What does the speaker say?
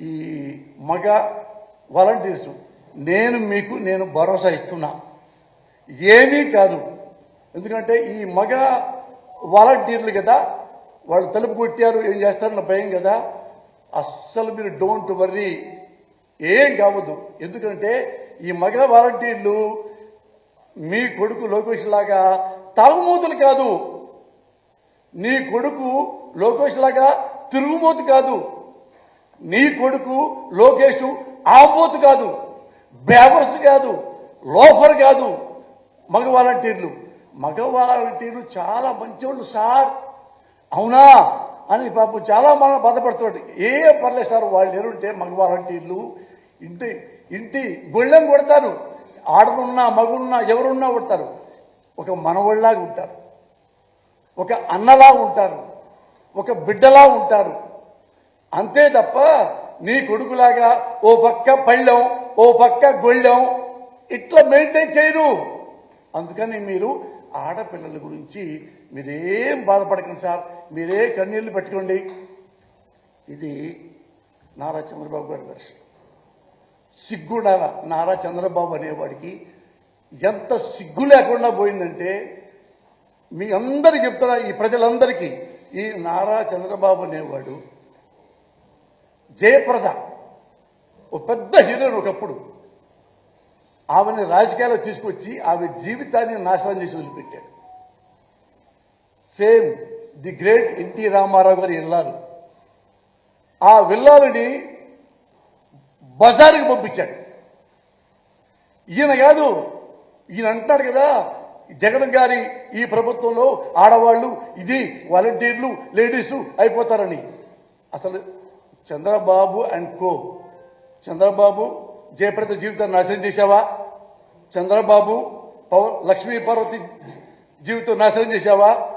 ఈ మగ వాలంటీర్స్ నేను మీకు నేను భరోసా ఇస్తున్నా. ఏమీ కాదు. ఎందుకంటే ఈ మగ వాలంటీర్లు కదా వాళ్ళు తలుపు కొట్టారు ఏం చేస్తారన్న భయం కదా. అస్సలు మీరు డోంట్ వర్రీ. ఏం కావద్దు. ఎందుకంటే ఈ మగ వాలంటీర్లు మీ కొడుకు లోకేష్ లాగా తాగుమూతులు కాదు. నీ కొడుకు లోకేష్ లాగా తిరుగుమూతు కాదు. నీ కొడుకు లోకేష్ ఆపోతు కాదు బేవర్స్ కాదు లోఫర్ కాదు మగ వాలంటీర్లు మగ వాలంటీర్లు చాలా మంచివాళ్ళు సార్. అవునా? అని పాపం చాలా మనం బాధపడుతున్నాడు. ఏ పర్లేదు సార్ వాళ్ళు ఎరుంటే మగ వాలంటీర్లు ఇంటి ఇంటి గొళ్ళెం కొడతారు. ఆడనున్నా మగున్నా ఎవరున్నా కొడతారు. ఒక మనవళ్ళలాగా ఉంటారు. ఒక అన్నలా ఉంటారు. ఒక బిడ్డలా ఉంటారు. అంతే తప్ప నీ కొడుకులాగా ఓ పక్క పళ్ళెం ఓ పక్క గొళ్ళెం ఇట్లా మెయింటైన్ చేయరు అందుకని మీరు ఆడపిల్లల గురించి మీరేం బాధపడకండి సార్. మీరే కన్నీళ్ళు పెట్టుకోండి. ఇది నారా చంద్రబాబు గారి దర్శనం. సిగ్గుడా నారా చంద్రబాబు అనేవాడికి ఎంత సిగ్గు లేకుండా పోయిందంటే మీ అందరికి చెప్తున్నా ఈ ప్రజలందరికీ ఈ నారా చంద్రబాబు అనేవాడు జయప్రద. ఒక పెద్ద హీరోయిన్ ఒకప్పుడు. ఆమెని రాజకీయాల్లో తీసుకొచ్చి ఆమె జీవితాన్ని నాశనం చేసి వదిలిపెట్టాడు. Same the great NT Rama Rao గారి ఇల్లాలు ఆ విల్లాలని బజారుకి పంపించాడు. ఈయన కాదు ఈయన అంటాడు కదా జగన్ గారి ఈ ప్రభుత్వంలో ఆడవాళ్ళు ఇది వాలంటీర్లు లేడీసు అయిపోతారని. అసలు చంద్రబాబు అండ్ కో. చంద్రబాబు జయప్రద జీవితాన్ని నాశనం చేశావా? చంద్రబాబు పవ లక్ష్మీ పార్వతి జీవితం నాశనం చేశావా?